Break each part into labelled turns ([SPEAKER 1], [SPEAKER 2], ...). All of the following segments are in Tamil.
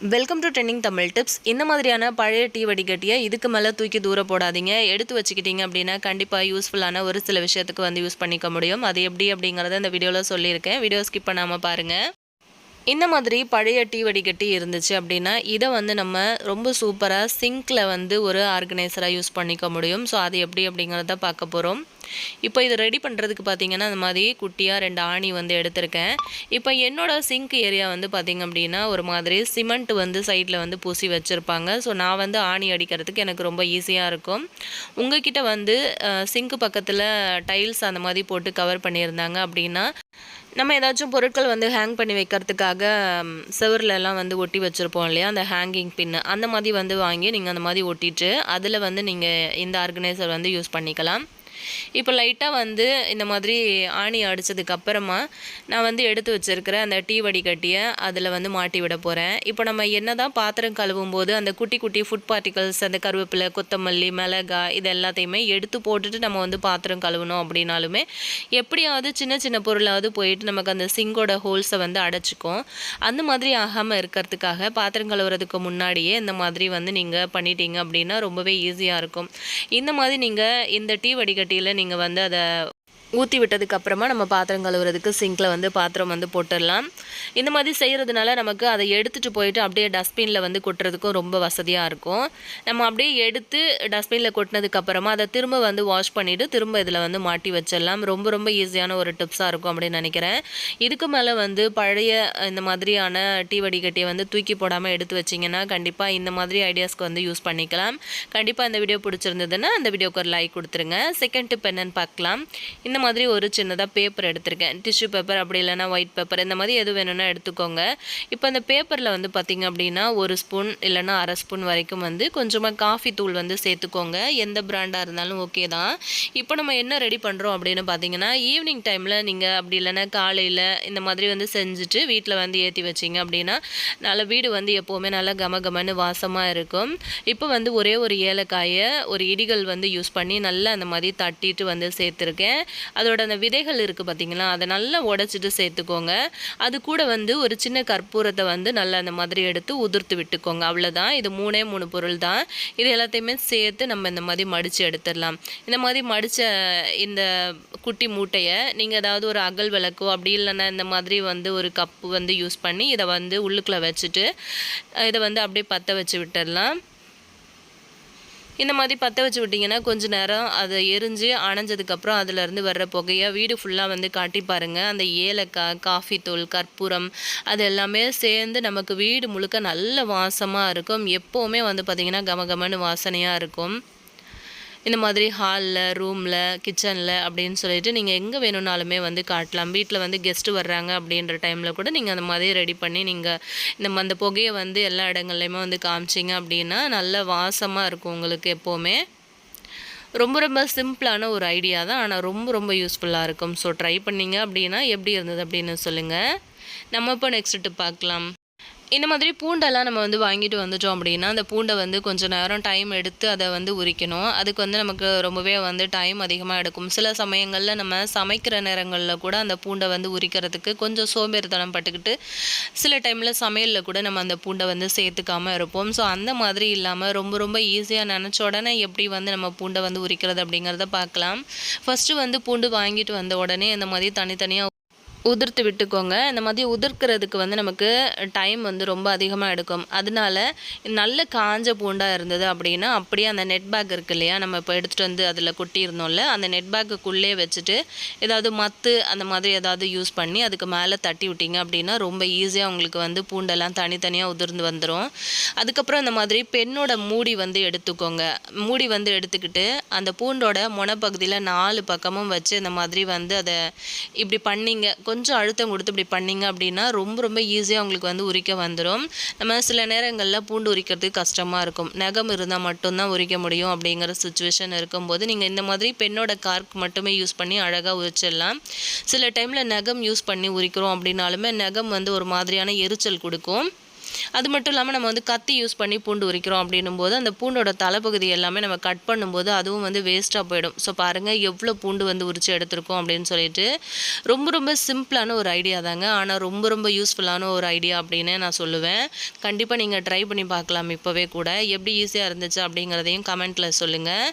[SPEAKER 1] Welcome to trending Tamil tips இந்த மாதிரியான பழைய டீ வடிகட்டியை இதுக்கு மேலே தூக்கி தூர போடாதீங்க. எடுத்து வச்சுக்கிட்டீங்க அப்படின்னா கண்டிப்பாக யூஸ்ஃபுல்லான ஒரு சில விஷயத்துக்கு வந்து யூஸ் பண்ணிக்க முடியும். அது எப்படி அப்படிங்கிறத இந்த வீடியோவில் சொல்லியிருக்கேன். வீடியோ ஸ்கிப் பண்ணாமல் பாருங்கள் இந்த மாதிரி பழைய டீ வடிகட்டி இருந்துச்சு அப்படின்னா இதை வந்து நம்ம ரொம்ப சூப்பராக சிங்க்கில் வந்து ஒரு ஆர்கனைசராக யூஸ் பண்ணிக்க முடியும். ஸோ அது எப்படி அப்படிங்கிறத பார்க்க போகிறோம் இப்போ இதை ரெடி பண்ணுறதுக்கு பார்த்தீங்கன்னா அந்த மாதிரி குட்டியாக ரெண்டு ஆணி வந்து எடுத்திருக்கேன். இப்போ என்னோடய சிங்க் ஏரியா வந்து பார்த்திங்க அப்படின்னா ஒரு மாதிரி சிமெண்ட் வந்து சைடில் வந்து பூசி வச்சுருப்பாங்க. ஸோ நான் வந்து ஆணி அடிக்கிறதுக்கு எனக்கு ரொம்ப ஈஸியாக இருக்கும். உங்ககிட்ட வந்து சிங்க்கு பக்கத்தில் டைல்ஸ் அந்த மாதிரி போட்டு கவர் பண்ணியிருந்தாங்க அப்படின்னா நம்ம ஏதாச்சும் பொருட்கள் வந்து ஹேங் பண்ணி வைக்கிறதுக்காக செவர்லலாம் வந்து ஒட்டி வச்சுருப்போம் இல்லையா? அந்த ஹேங்கிங் பின்னு அந்த மாதிரி வந்து வாங்கி நீங்கள் அந்த மாதிரி ஒட்டிட்டு அதில் வந்து நீங்கள் இந்த ஆர்கனைசர் வந்து யூஸ் பண்ணிக்கலாம். இப்போ லைட்டாக வந்து இந்த மாதிரி ஆணி அடித்ததுக்கு அப்புறமா நான் வந்து எடுத்து வச்சுருக்கிற அந்த டீ வடிகட்டியை அதில் வந்து மாட்டி விட போகிறேன் இப்போ நம்ம என்ன தான் பாத்திரம் கழுவும் போது அந்த குட்டி குட்டி ஃபுட் பார்ட்டிகல்ஸ் அந்த கருவேப்பிலை கொத்தமல்லி மிளகா இது எல்லாத்தையுமே எடுத்து போட்டுட்டு நம்ம வந்து பாத்திரம் கழுவணும் அப்படின்னாலுமே எப்படியாவது சின்ன சின்ன பொருளாவது போயிட்டு நமக்கு அந்த சிங்கோட ஹோல்ஸை வந்து அடைச்சிக்கும். அந்த மாதிரி ஆகாமல் இருக்கிறதுக்காக பாத்திரம் கழுவுறதுக்கு முன்னாடியே இந்த மாதிரி வந்து நீங்கள் பண்ணிட்டீங்க அப்படின்னா ரொம்பவே ஈஸியாக இருக்கும். இந்த மாதிரி நீங்கள் இந்த டீ வடிகட்டி வடிகட்டியில் நீங்கள் வந்து அதை ஊற்றி விட்டதுக்கு அப்புறமா நம்ம பாத்திரம் கழுவுறதுக்கு சிங்கில் வந்து பாத்திரம் வந்து போட்டுடலாம். இந்த மாதிரி செய்கிறதுனால நமக்கு அதை எடுத்துகிட்டு போயிட்டு அப்படியே டஸ்ட்பினில் வந்து கொட்டுறதுக்கும் ரொம்ப வசதியாக இருக்கும். நம்ம அப்படியே எடுத்து டஸ்ட்பினில் கொட்டினதுக்கப்புறமா அதை திரும்ப வந்து வாஷ் பண்ணிவிட்டு திரும்ப இதில் வந்து மாட்டி வச்சிடலாம். ரொம்ப ரொம்ப ஈஸியான ஒரு டிப்ஸாக இருக்கும் அப்படின்னு நினைக்கிறேன். இதுக்கு மேலே வந்து பழைய இந்த மாதிரியான டீ வடிகட்டியை வந்து தூக்கி போடாமல் எடுத்து வச்சிங்கன்னா கண்டிப்பாக இந்த மாதிரி ஐடியாஸ்க்கு வந்து யூஸ் பண்ணிக்கலாம். கண்டிப்பாக இந்த வீடியோ பிடிச்சிருந்ததுன்னா அந்த வீடியோக்கு ஒரு லைக் கொடுத்துருங்க. செகண்ட் டிப் என்னன்னு பார்க்கலாம். இந்த மாதிரி ஒரு சின்னதாக பேப்பர் எடுத்திருக்கேன். டிஷ்யூ பேப்பர் அப்படி இல்லைன்னா ஒயிட் பேப்பர் இந்த மாதிரி எது வேணும்னா எடுத்துக்கோங்க. இப்போ அந்த பேப்பரில் வந்து பார்த்திங்க அப்படின்னா ஒரு ஸ்பூன் இல்லைன்னா அரை ஸ்பூன் வரைக்கும் வந்து கொஞ்சமாக காஃபி தூள் வந்து சேர்த்துக்கோங்க. எந்த பிராண்டாக இருந்தாலும் ஓகே தான். இப்போ நம்ம என்ன ரெடி பண்ணுறோம் அப்படின்னு பார்த்தீங்கன்னா ஈவினிங் டைமில் நீங்கள் அப்படி இல்லைன்னா காலையில் இந்த மாதிரி வந்து செஞ்சுட்டு வீட்டில் வந்து ஏற்றி வச்சிங்க அப்படின்னா நல்ல வீடு வந்து எப்போவுமே நல்லா கம கமன்னு வாசமாக இருக்கும். இப்போ வந்து ஒரே ஒரு ஏலக்காயை ஒரு இடிகள் வந்து யூஸ் பண்ணி நல்லா அந்த மாதிரி தட்டிட்டு வந்து சேர்த்துருக்கேன். அதோட அந்த விதைகள் இருக்குது பார்த்திங்களா அதை நல்லா உடச்சிட்டு சேர்த்துக்கோங்க. அது கூட வந்து ஒரு சின்ன கற்பூரத்தை வந்து நல்லா அந்த மாதிரி எடுத்து உதிர்த்து விட்டுக்கோங்க. அவ்வளோதான் இது மூணே மூணு பொருள் தான். இது எல்லாத்தையுமே சேர்த்து நம்ம இந்த மாதிரி மடித்து எடுத்துடலாம். இந்த மாதிரி மடித்த இந்த குட்டி மூட்டையை நீங்கள் ஏதாவது ஒரு அகல் விளக்கோ அப்படி இல்லைன்னா இந்த மாதிரி வந்து ஒரு கப்பு வந்து யூஸ் பண்ணி இதை வந்து உள்ளுக்குள்ளே வச்சுட்டு இதை வந்து அப்படியே பற்ற வச்சு விட்டுடலாம். இந்த மாதிரி பற்ற வச்சு விட்டிங்கன்னா கொஞ்சம் நேரம் அதை எரிஞ்சு அணைஞ்சதுக்கப்புறம் அதுலேருந்து வர்ற புகையை வீடு ஃபுல்லாக வந்து காட்டி பாருங்கள் அந்த ஏலக்காய் காஃபி தூள் கற்பூரம் அது எல்லாமே சேர்ந்து நமக்கு வீடு முழுக்க நல்ல வாசமாக இருக்கும். எப்போவுமே வந்து பார்த்திங்கன்னா கமகமன்னு வாசனையாக இருக்கும். இந்த மாதிரி ஹாலில் ரூமில் கிச்சனில் அப்படின்னு சொல்லிட்டு நீங்கள் எங்கே வேணும்னாலுமே வந்து காட்டலாம். வீட்டில் வந்து கெஸ்ட்டு வர்றாங்க அப்படின்ற டைமில் கூட நீங்கள் அந்த மாதிரி ரெடி பண்ணி நீங்கள் இந்த அந்த புகையை வந்து எல்லா இடங்கள்லையுமே வந்து காமிச்சிங்க அப்படின்னா நல்ல வாசமாக இருக்கும் உங்களுக்கு எப்போவுமே. ரொம்ப ரொம்ப சிம்பிளான ஒரு ஐடியா தான். ஆனால் ரொம்ப ரொம்ப யூஸ்ஃபுல்லாக இருக்கும். ஸோ ட்ரை பண்ணிங்க அப்படின்னா எப்படி இருந்தது அப்படின்னு சொல்லுங்கள் நம்ம இப்போ நெக்ஸ்ட்டு பார்க்கலாம். இந்த மாதிரி பூண்டெல்லாம் நம்ம வந்து வாங்கிட்டு வந்துட்டோம் அப்படின்னா அந்த பூண்டை வந்து கொஞ்சம் நேரம் டைம் எடுத்து அதை வந்து உரிக்கணும். அதுக்கு வந்து நமக்கு ரொம்பவே வந்து டைம் அதிகமாக எடுக்கும். சில சமயங்களில் நம்ம சமைக்கிற நேரங்களில் கூட அந்த பூண்டை வந்து உரிக்கிறதுக்கு கொஞ்சம் சோம்பேறித்தனம் பட்டுக்கிட்டு சில டைமில் சமையலில் கூட நம்ம அந்த பூண்டை வந்து சேர்த்துக்காமல் இருப்போம். ஸோ அந்த மாதிரி இல்லாமல் ரொம்ப ரொம்ப ஈஸியாக நினச்ச உடனே எப்படி வந்து நம்ம பூண்டை வந்து உரிக்கிறது அப்படிங்கிறத பார்க்கலாம். ஃபஸ்ட்டு வந்து பூண்டு வாங்கிட்டு வந்த உடனே இந்த மாதிரி தனித்தனியாக உதிர்த்து விட்டுக்கோங்க. இந்த மாதிரி உதிர்க்கிறதுக்கு வந்து நமக்கு டைம் வந்து ரொம்ப அதிகமாக எடுக்கும். அதனால நல்ல காஞ்ச பூண்டாக இருந்தது அப்படின்னா அப்படியே அந்த நெட் பேக் இருக்கு இல்லையா நம்ம இப்போ எடுத்துகிட்டு வந்து அதில் கொட்டியிருந்தோம்ல அந்த நெட் பேக்குக்குள்ளே வச்சுட்டு ஏதாவது மத்து அந்த மாதிரி ஏதாவது யூஸ் பண்ணி அதுக்கு மேலே தட்டி விட்டிங்க அப்படின்னா ரொம்ப ஈஸியாக உங்களுக்கு வந்து பூண்டெல்லாம் தனித்தனியாக உதிர்ந்து வந்துடும் அதுக்கப்புறம் இந்த மாதிரி பெண்ணோட மூடி வந்து எடுத்துக்கோங்க. மூடி வந்து எடுத்துக்கிட்டு அந்த பூண்டோட முனப்பகுதியில் நாலு பக்கமும் வச்சு இந்த மாதிரி வந்து அதை இப்படி பண்ணிங்க. கொஞ்சம் அழுத்தம் கொடுத்து இப்படி பண்ணிங்க அப்படின்னா ரொம்ப ரொம்ப ஈஸியாக உங்களுக்கு வந்து உரிக்க வந்துடும் நம்ம சில நேரங்களில் பூண்டு உரிக்கிறதுக்கு கஷ்டமாக இருக்கும். நகம் இருந்தால் மட்டும்தான் உரிக்க முடியும் அப்படிங்கிற சுச்சுவேஷன் இருக்கும்போது நீங்கள் இந்த மாதிரி பெண்ணோட கார்க் மட்டுமே யூஸ் பண்ணி அழகாக உரிச்சிடலாம். சில டைமில் நகம் யூஸ் பண்ணி உரிக்கிறோம் அப்படின்னாலுமே நகம் வந்து ஒரு மாதிரியான எரிச்சல் கொடுக்கும். அது மட்டும் இல்லாமல் நம்ம வந்து கத்தி யூஸ் பண்ணி பூண்டு உரிக்கிறோம் அப்படின்னும் போது அந்த பூண்டோட தலைப்பகுதி எல்லாமே நம்ம கட் பண்ணும்போது அதுவும் வந்து வேஸ்ட்டாக போயிடும். ஸோ பாருங்கள் எவ்வளோ பூண்டு வந்து உரித்து எடுத்திருக்கோம் அப்படின்னு சொல்லிட்டு ரொம்ப ரொம்ப சிம்பிளான ஒரு ஐடியா தாங்க. ஆனால் ரொம்ப ரொம்ப யூஸ்ஃபுல்லான ஒரு ஐடியா அப்படின்னு நான் சொல்லுவேன். கண்டிப்பாக நீங்கள் ட்ரை பண்ணி பார்க்கலாம் இப்போவே கூட. எப்படி ஈஸியாக இருந்துச்சு அப்படிங்கிறதையும் கமெண்ட்டில் சொல்லுங்கள்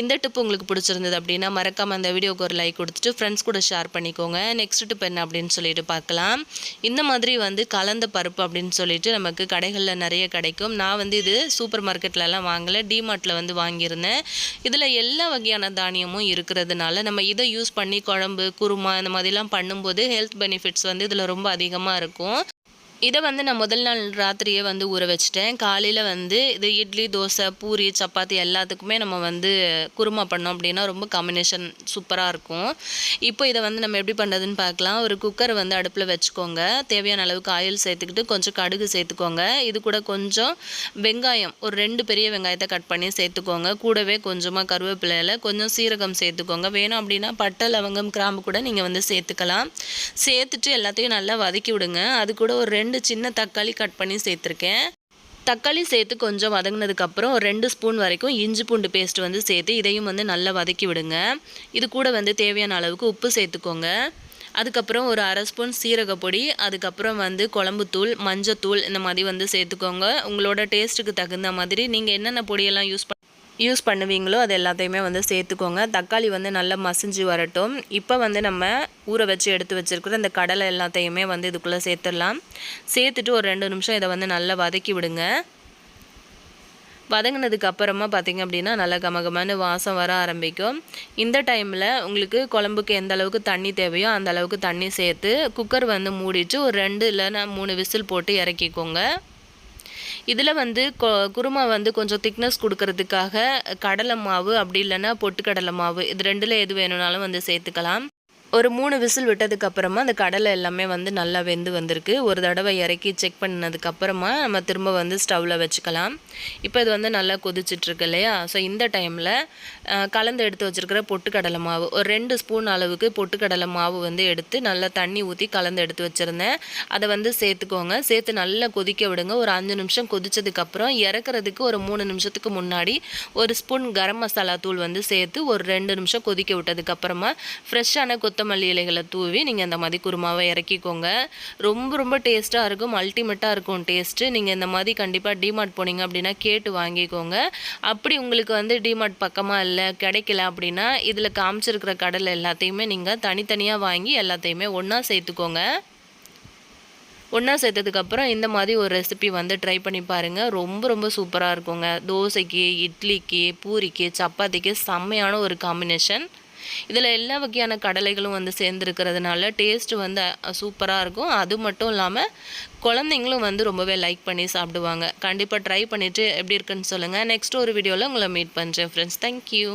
[SPEAKER 1] இந்த டிப் உங்களுக்கு பிடிச்சிருந்தது அப்படின்னா மறக்காமல் அந்த வீடியோக்கு ஒரு லைக் கொடுத்துட்டு ஃப்ரெண்ட்ஸ் கூட ஷேர் பண்ணிக்கோங்க. நெக்ஸ்ட் டிப் என்ன அப்படின்னு சொல்லிட்டு பார்க்கலாம். இந்த மாதிரி வந்து கலந்த பருப்பு அப்படின்னு சொல்லிட்டு நமக்கு கடைகளில் நிறைய கிடைக்கும். நான் வந்து இது சூப்பர் மார்க்கெட்லலாம் வாங்கலை டிமார்ட்டில் வந்து வாங்கியிருந்தேன். இதில் எல்லா வகையான தானியமும் இருக்கிறதுனால நம்ம இதை யூஸ் பண்ணி குழம்பு குருமா இந்த மாதிரிலாம் பண்ணும்போது ஹெல்த் பெனிஃபிட்ஸ் வந்து இதில் ரொம்ப அதிகமாக இருக்கும். இதை வந்து நான் முதல் நாள் ராத்திரியே வந்து ஊற வச்சுட்டேன். காலையில் வந்து இது இட்லி தோசை பூரி சப்பாத்தி எல்லாத்துக்குமே நம்ம வந்து குருமா பண்ணோம் அப்படின்னா ரொம்ப காம்பினேஷன் சூப்பராக இருக்கும். இப்போ இதை வந்து நம்ம எப்படி பண்ணுறதுன்னு பார்க்கலாம். ஒரு குக்கர் வந்து அடுப்பில் வச்சுக்கோங்க. தேவையான அளவுக்கு ஆயில் சேர்த்துக்கிட்டு கொஞ்சம் கடுகு சேர்த்துக்கோங்க. இது கூட கொஞ்சம் வெங்காயம் ஒரு ரெண்டு பெரிய வெங்காயத்தை கட் பண்ணி சேர்த்துக்கோங்க. கூடவே கொஞ்சமாக கருவேப்பிலையில் கொஞ்சம் சீரகம் சேர்த்துக்கோங்க. வேணும் அப்படின்னா பட்டை லவங்கம் கிராம்பு கூட நீங்கள் வந்து சேர்த்துக்கலாம். சேர்த்துட்டு எல்லாத்தையும் நல்லா வதக்கி விடுங்க. அது கூட ஒரு ரெண்டு சின்ன தக்காளி கட் பண்ணி சேர்த்துருக்கேன். தக்காளி சேர்த்து கொஞ்சம் வதங்கினதுக்கப்புறம் ரெண்டு ஸ்பூன் வரைக்கும் இஞ்சி பூண்டு பேஸ்ட் வந்து சேர்த்து இதையும் வந்து நல்லா வதக்கி விடுங்க. இது கூட வந்து தேவையான அளவுக்கு உப்பு சேர்த்துக்கோங்க. அதுக்கப்புறம் ஒரு அரை ஸ்பூன் சீரகப்பொடி அதுக்கப்புறம் வந்து குழம்புத்தூள் மஞ்சத்தூள் இந்த மாதிரி வந்து சேர்த்துக்கோங்க. உங்களோட டேஸ்ட்டுக்கு தகுந்த மாதிரி நீங்கள் என்னென்ன பொடியெல்லாம் யூஸ் பண்ண யூஸ் பண்ணுவீங்களோ அது எல்லாத்தையுமே வந்து சேர்த்துக்கோங்க. தக்காளி வந்து நல்லா மசிஞ்சு வரட்டும். இப்போ வந்து நம்ம ஊற வச்சு எடுத்து வச்சுருக்கிற இந்த கடலை எல்லாத்தையுமே வந்து இதுக்குள்ளே சேர்த்துடலாம். சேர்த்துட்டு ஒரு ரெண்டு நிமிஷம் இதை வந்து நல்லா வதக்கி விடுங்க. வதங்கினதுக்கு அப்புறமா பார்த்திங்க அப்படின்னா நல்லா கமகமான வாசம் வர ஆரம்பிக்கும். இந்த டைமில் உங்களுக்கு குழம்புக்கு எந்த அளவுக்கு தண்ணி தேவையோ அந்த அளவுக்கு தண்ணி சேர்த்து குக்கர் வந்து மூடிட்டு ஒரு ரெண்டு இல்லைன்னா மூணு விசில் போட்டு இறக்கிக்கோங்க. இதில் வந்து குருமா வந்து கொஞ்சம் திக்னஸ் கொடுக்கறதுக்காக கடலை மாவு அப்படி இல்லைன்னா பொட்டுக்கடலை மாவு இது ரெண்டில் எது வேணும்னாலும் வந்து சேர்த்துக்கலாம். ஒரு மூணு விசில் விட்டதுக்கு அப்புறமா அந்த கடலை எல்லாமே வந்து நல்லா வெந்து வந்திருக்கு. ஒரு தடவை இறக்கி செக் பண்ணதுக்கப்புறமா நம்ம திரும்ப வந்து ஸ்டவ்வில் வச்சுக்கலாம். இப்போ இது வந்து நல்லா கொதிச்சிட்ருக்கு இல்லையா? ஸோ இந்த டைமில் கலந்து எடுத்து வச்சுருக்கிற பொட்டுக்கடலை மாவு ஒரு ரெண்டு ஸ்பூன் அளவுக்கு பொட்டுக்கடலை மாவு வந்து எடுத்து நல்லா தண்ணி ஊற்றி கலந்து எடுத்து வச்சுருந்தேன். அதை வந்து சேர்த்துக்கோங்க. சேர்த்து நல்லா கொதிக்க விடுங்க. ஒரு அஞ்சு நிமிஷம் கொதிச்சதுக்கப்புறம் இறக்குறதுக்கு ஒரு மூணு நிமிஷத்துக்கு முன்னாடி ஒரு ஸ்பூன் கரம் மசாலா தூள் வந்து சேர்த்து ஒரு ரெண்டு நிமிஷம் கொதிக்க விட்டதுக்கப்புறமா ஃப்ரெஷ்ஷான கொத்த கொத்தமல்லி இலைகளை தூவி நீங்கள் அந்த மாதிரி குருமாவை இறக்கிக்கோங்க. ரொம்ப ரொம்ப டேஸ்ட்டாக இருக்கும். அல்டிமேட்டாக இருக்கும் டேஸ்ட்டு நீங்கள் இந்த மாதிரி கண்டிப்பாக டிமார்ட் போனீங்க அப்படின்னா கேட்டு வாங்கிக்கோங்க. அப்படி உங்களுக்கு வந்து டிமார்ட் பக்கமாக இல்லை கிடைக்கல அப்படின்னா இதில் காமிச்சிருக்கிற கடலை எல்லாத்தையுமே நீங்கள் தனித்தனியாக வாங்கி எல்லாத்தையுமே ஒன்றா சேர்த்துக்கோங்க. ஒன்றா சேர்த்ததுக்கப்புறம் இந்த மாதிரி ஒரு ரெசிபி வந்து ட்ரை பண்ணி பாருங்கள் ரொம்ப ரொம்ப சூப்பராக இருக்குங்க. தோசைக்கு இட்லிக்கு பூரிக்கு சப்பாத்திக்கு செம்மையான ஒரு காம்பினேஷன் இதில் எல்லா வகையான கடலைகளும் வந்து சேர்ந்துருக்கிறதுனால டேஸ்ட் வந்து சூப்பராக இருக்கும். அது மட்டும் இல்லாமல் குழந்தைங்களும் வந்து ரொம்பவே லைக் பண்ணி சாப்பிடுவாங்க. கண்டிப்பாக ட்ரை பண்ணிவிட்டு எப்படி இருக்குன்னு சொல்லுங்கள் நெக்ஸ்ட் ஒரு வீடியோவில் உங்களை மீட் பண்ணுறேன் ஃப்ரெண்ட்ஸ் தேங்க்யூ